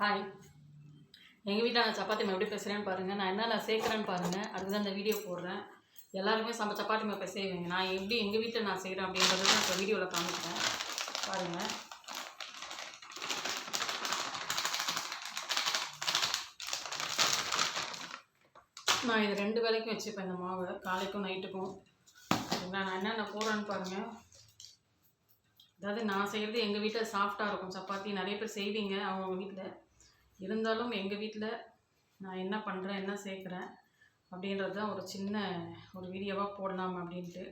Hi எங்கள் வீட்டில் நான் சப்பாத்தி மேம் எப்படி பேசுகிறேன்னு பாருங்கள் நான் என்னென்ன சேர்க்குறேன்னு பாருங்கள் அதுக்கு தான் இந்த வீடியோ போடுறேன். எல்லாருமே சம்ப சப்பாத்தி மேம் இப்போ செய்வீங்க நான் எப்படி எங்கள் வீட்டில் நான் செய்கிறேன் அப்படின்றது தான் இப்போ வீடியோவில் காமிக்கிறேன். பாருங்கள் நான் இது ரெண்டு வேலைக்கும் வச்சுப்பேன் இந்த மாவு. காலைக்கும் நைட்டுக்கும். சரிங்களா? நான் என்னென்ன போடுறேன்னு பாருங்கள் அதாவது நான் செய்கிறது எங்கள் வீட்டில் சாஃப்டாக இருக்கும். சப்பாத்தி நிறைய பேர் செய்வீங்க அவங்க வீட்டில் இருந்தாலும் எங்கள் வீட்டில் நான் என்ன பண்ணுறேன் என்ன சேர்க்குறேன் அப்படின்றது தான் ஒரு சின்ன ஒரு வீடியோவாக போடலாம் அப்படின்ட்டு.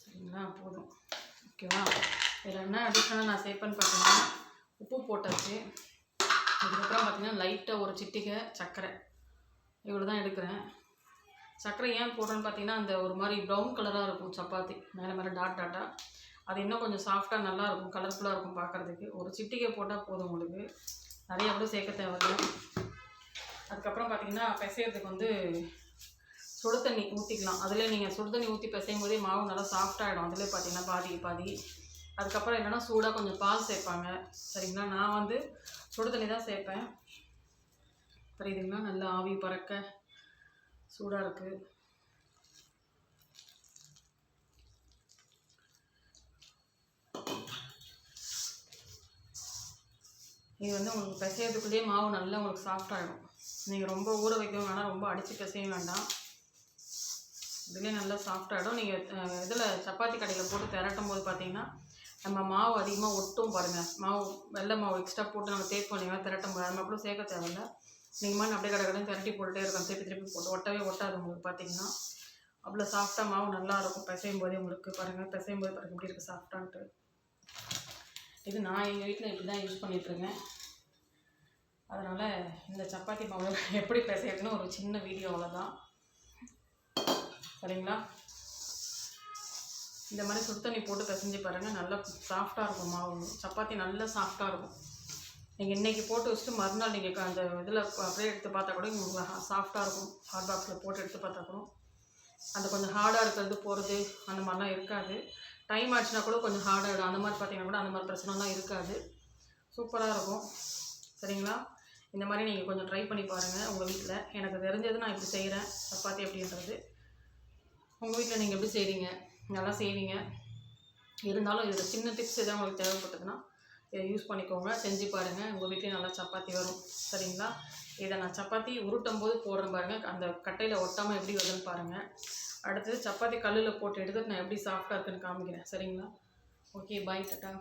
சரிங்களா? போதும். ஓகேவா இதில் என்ன அடிஷனலாக நான் சேர்ப்பேன்னு பார்த்தீங்கன்னா உப்பு போட்டாச்சு. அதுக்கப்புறம் பார்த்தீங்கன்னா லைட்டாக ஒரு சிட்டிகை சர்க்கரை. இவ்வளோ தான் எடுக்கிறேன். சர்க்கரை ஏன் போடுறேன்னு பார்த்தீங்கன்னா அந்த ஒரு மாதிரி ப்ரௌன் கலராக இருக்கும் சப்பாத்தி. மேலே மேலே டாட் டாட்டாக அது இன்னும் கொஞ்சம் சாஃப்டாக நல்லா இருக்கும் கலர்ஃபுல்லாக இருக்கும் பார்க்குறதுக்கு. ஒரு சிட்டிகை போட்டால் போதும் உங்களுக்கு. நிறைய கூட சேர்க்க தேவையில்ல. அதுக்கப்புறம் பார்த்தீங்கன்னா பிசையறதுக்கு வந்து சுடு தண்ணி ஊற்றிக்கலாம் அதில் நீங்கள் சுடு தண்ணி ஊற்றி பிசையும் போதே மாவு நல்லா சாஃப்டாகிடும் அதிலே பார்த்தீங்கன்னா பாதிக்கு பாதி. அதுக்கப்புறம் என்னென்னா சூடாக கொஞ்சம் பால் சேர்ப்பாங்க. சரிங்களா? நான் வந்து சுடு தண்ணி தான் சேர்ப்பேன். புரியுதுங்களா? நல்லா ஆவி பறக்க சூடாக இருக்குது இது வந்து உங்களுக்கு பிசையறதுக்குள்ளேயே மாவு நல்லா உங்களுக்கு சாஃப்டாகிடும் நீங்கள் ரொம்ப ஊற வைக்கவும் வேணாம் ரொம்ப அடித்து பிசையும் வேண்டாம். இதுலேயே நல்லா சாஃப்டாகிடும் நீங்கள் இதில் சப்பாத்தி கடையில் போட்டு திரட்டும் போது பார்த்தீங்கன்னா நம்ம மாவு அதிகமாக ஒட்டும் பாருங்கள் மாவு வெள்ளை மாவு எக்ஸ்ட்ரா போட்டு நம்ம தேய்ப் பண்ணிங்கன்னா திரட்டும் போது. அது மாதிரி சேர்க்க தேவையில்ல. நீங்கள் மாதிரி அப்படியே கடை கடையும் திரட்டி போட்டுட்டே இருக்கும் திருப்பி திருப்பி போட்டு ஒட்டவே ஒட்டாது உங்களுக்கு பார்த்தீங்கன்னா அவ்வளோ சாஃப்டாக மாவு நல்லாயிருக்கும் பிசையும் போதே உங்களுக்கு பாருங்கள் பிசையும் போது பாருங்கள் எப்படி இருக்குது சாஃப்டான்ட்டு இது நான் எங்கள் வீட்டில் இப்படி தான் யூஸ் பண்ணிகிட்ருக்கேன் அதனால் இந்த சப்பாத்தி மாவு எப்படி பிசையறதுன்னு ஒரு சின்ன வீடியோவில் தான் சரிங்களா? இந்த மாதிரி சுடு தண்ணி போட்டு பிசைஞ்சு பாருங்கள் நல்லா சாஃப்டாக இருக்கும் மாவு. சப்பாத்தி நல்லா சாஃப்டாக இருக்கும். நீங்கள் இன்றைக்கி போட்டு வச்சுட்டு மறுநாள் நீங்கள் அந்த இதில் அப்படியே எடுத்து பார்த்தா கூட உங்களுக்கு சாஃப்டாக இருக்கும். ஹாட் பாக்ஸில் போட்டு எடுத்து பார்த்தா கூட. அந்த கொஞ்சம் ஹார்டாக இருக்கிறது போகிறது அந்த மாதிரிலாம் இருக்காது. டைம் ஆச்சுன்னா கூட கொஞ்சம் ஹார்டாகிடும் அந்த மாதிரி பார்த்தீங்கன்னா கூட அந்த மாதிரி பிரச்சனைலாம் இருக்காது. சூப்பராக இருக்கும். சரிங்களா? இந்த மாதிரி நீங்கள் கொஞ்சம் ட்ரை பண்ணி பாருங்கள் உங்கள் வீட்டில் எனக்கு தெரிஞ்சது நான் இப்படி செய்கிறேன் சப்பாத்தி அப்படின்றது. உங்கள் வீட்டில் நீங்கள் எப்படி செய்கிறீங்க நல்லா செய்வீங்க. இருந்தாலும் இதில் சின்ன டிப்ஸ் எதாவது உங்களுக்கு தேவைப்பட்டதுன்னா இதை யூஸ் பண்ணிக்கோங்க செஞ்சு பாருங்கள் உங்கள் வீட்லேயும் நல்லா சப்பாத்தி வரும். சரிங்களா? இதை நான் சப்பாத்தி உருட்டும் போது போடுறேன் பாருங்கள் அந்த கட்டையில் ஒட்டாமல் எப்படி வருதுன்னு பாருங்கள் அடுத்தது சப்பாத்தி கல்லில் போட்டு எடுத்து நான் எப்படி சாஃப்டாக இருக்குன்னு காமிக்கிறேன். சரிங்களா? Okay bye tata.